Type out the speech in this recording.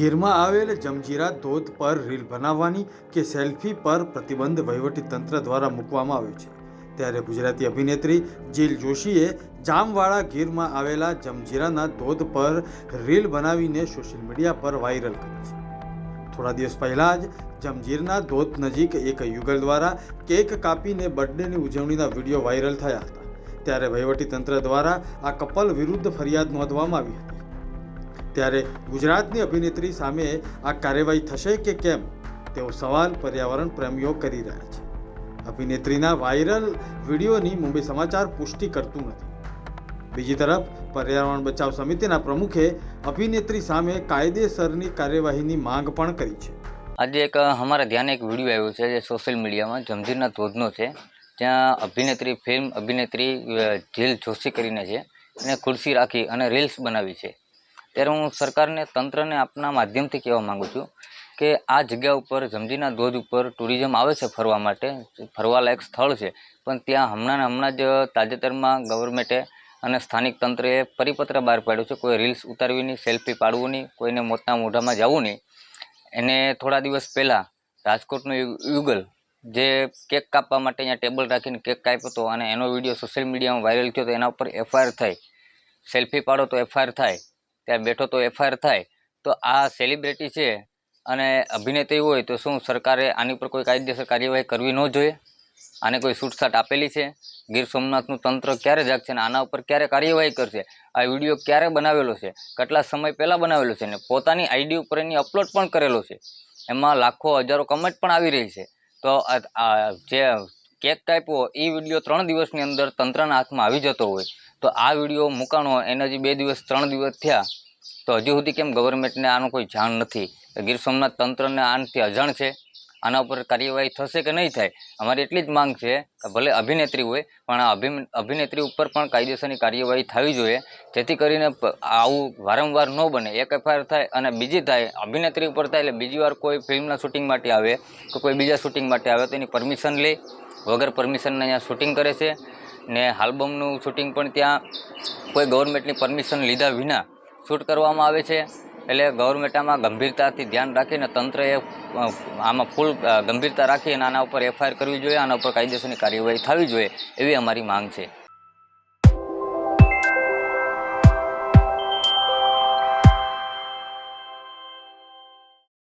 ગીરમાં આવેલ જમજીરા ધોધ પર રીલ બનાવવાની કે સેલ્ફી પર પ્રતિબંધ વહીવટી તંત્ર દ્વારા મૂકવામાં આવ્યો છે. ત્યારે ગુજરાતી અભિનેત્રી જીલ જોશીએ જામવાળા ગીરમાં આવેલા જમજીરાના ધોધ પર રીલ બનાવીને સોશિયલ મીડિયા પર વાયરલ કરી છે. થોડા દિવસ પહેલા જ જમજીરના ધોધ નજીક એક યુગલ દ્વારા કેક કાપીને બર્થડેની ઉજવણીના વીડિયો વાયરલ થયા હતા. ત્યારે વહીવટીતંત્ર દ્વારા આ કપલ વિરુદ્ધ ફરિયાદ નોંધવામાં આવી હતી. ત્યારે ગુજરાતની અભિનેત્રી સામે આ કાર્યવાહી થશે કે કેમ? તેવો સવાલ પર્યાવરણ પ્રેમીઓ કરી રહ્યા છે. અભિનેત્રીના વાયરલ વિડીયોની મુંબઈ સમાચાર પુષ્ટિ કરતું નથી. બીજી તરફ, પર્યાવરણ બચાવ સમિતિના પ્રમુખે અભિનેત્રી સામે કાયદેસરની કાર્યવાહીની માંગ પણ કરી છે. આજે એક અમારા ધ્યાને એક વીડિયો આવ્યો છે જે સોશિયલ મીડિયામાં જમજીરના ધોધનો છે. ત્યાં અભિનેત્રી, ફિલ્મ અભિનેત્રી જેલ જોશી કરીને છે. એને ખુરશી રાખી અને રીલ્સ બનાવી છે. ત્યારે હું સરકારને, તંત્રને આપના માધ્યમથી કહેવા માગું છું કે આ જગ્યા ઉપર, જમજીના ધોધ ઉપર ટુરિઝમ આવે છે ફરવા માટે. ફરવાલાયક સ્થળ છે. પણ ત્યાં હમણાં હમણાં જ તાજેતરમાં ગવર્મેન્ટે અને સ્થાનિક તંત્રએ પરિપત્ર બહાર પાડ્યો છે. કોઈ રીલ્સ ઉતારવી નહીં સેલ્ફી પાડવું નહીં કોઈને મોતના મોઢામાં જવું નહીં એને થોડા દિવસ પહેલાં રાજકોટનો યુગલ જે કેક કાપવા માટે અહીંયા ટેબલ રાખીને કેક કાપ્યો હતો અને એનો વીડિયો સોશિયલ મીડિયામાં વાયરલ થયો તો એના ઉપર એફઆઈઆર થઈ. સેલ્ફી પાડો તો એફઆઈઆર થાય. ત્યાં બેઠો તો એફઆઈઆર થાય, તો આ સેલિબ્રિટી છે અને અભિનેત્રી હોય તો શું સરકારે આની પર કોઈ કાયદેસર કાર્યવાહી કરવી ન જોઈએ? આને કોઈ છૂટછાટ આપેલી છે? ગીર સોમનાથનું તંત્ર ક્યારે જાગશે અને આના ઉપર ક્યારે કાર્યવાહી કરશે? આ વીડિયો ક્યારે બનાવેલો છે? કેટલા સમય પહેલાં બનાવેલો છે? ને પોતાની આઈડી ઉપર એની અપલોડ પણ કરેલો છે? એમાં લાખો હજારો કમેન્ટ પણ આવી રહી છે. તો જે કેક કાપ્યો એ વીડિયો ત્રણ દિવસની અંદર તંત્રના હાથમાં આવી જતો હોય. તો આ વીડિયો મૂકાણો એને હજી બે દિવસ, ત્રણ દિવસ થયા. તો હજી સુધી કેમ ગવર્મેન્ટને આનું કોઈ જાણ નથી? ગીર સોમનાથ તંત્રને આનાથી અજાણ છે? આના ઉપર કાર્યવાહી થશે કે નહીં થાય? અમારી એટલી જ માંગ છે કે ભલે અભિનેત્રી હોય, પણ આ અભિનેત્રી ઉપર પણ કાયદેસરની કાર્યવાહી થવી જોઈએ. જેથી કરીને આવું વારંવાર ન બને. એક એફઆઈઆર થાય અને બીજી થાય, અભિનેત્રી ઉપર થાય એટલે બીજી વાર કોઈ ફિલ્મના શૂટિંગ માટે આવે કે કોઈ બીજા શૂટિંગ માટે આવે તો એની પરમિશન લે. વગર પરમિશનને અહીંયા શૂટિંગ કરે છે. ને આલ્બમનું શૂટિંગ પણ ત્યાં કોઈ ગવર્મેન્ટની પરમિશન લીધા વિના શૂટ કરવામાં આવે છે. એટલે ગવર્મેન્ટ આમાં ગંભીરતાથી ધ્યાન રાખીને તંત્રએ આમાં ફૂલ ગંભીરતા રાખી અને આના ઉપર એફઆઈઆર કરવી જોઈએ, આના ઉપર કાયદેસરની કાર્યવાહી થવી જોઈએ એવી અમારી માંગ છે.